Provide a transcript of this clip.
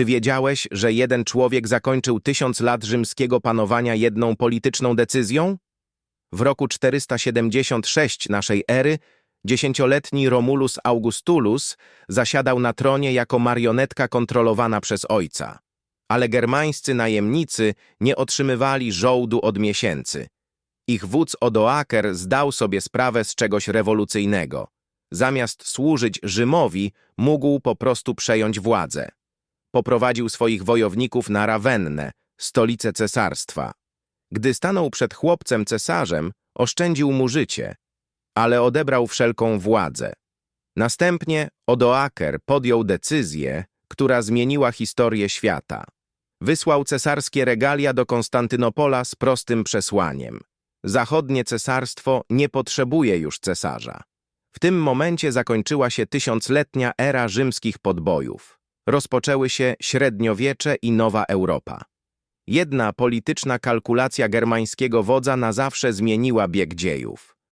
Czy wiedziałeś, że jeden człowiek zakończył tysiąc lat rzymskiego panowania jedną polityczną decyzją? W roku 476 naszej ery dziesięcioletni Romulus Augustulus zasiadał na tronie jako marionetka kontrolowana przez ojca. Ale germańscy najemnicy nie otrzymywali żołdu od miesięcy. Ich wódz Odoaker zdał sobie sprawę z czegoś rewolucyjnego. Zamiast służyć Rzymowi, mógł po prostu przejąć władzę. Poprowadził swoich wojowników na Rawennę, stolicę cesarstwa. Gdy stanął przed chłopcem cesarzem, oszczędził mu życie, ale odebrał wszelką władzę. Następnie Odoaker podjął decyzję, która zmieniła historię świata. Wysłał cesarskie regalia do Konstantynopola z prostym przesłaniem. Zachodnie cesarstwo nie potrzebuje już cesarza. W tym momencie zakończyła się tysiącletnia era rzymskich podbojów. Rozpoczęły się średniowiecze i nowa Europa. Jedna polityczna kalkulacja germańskiego wodza na zawsze zmieniła bieg dziejów.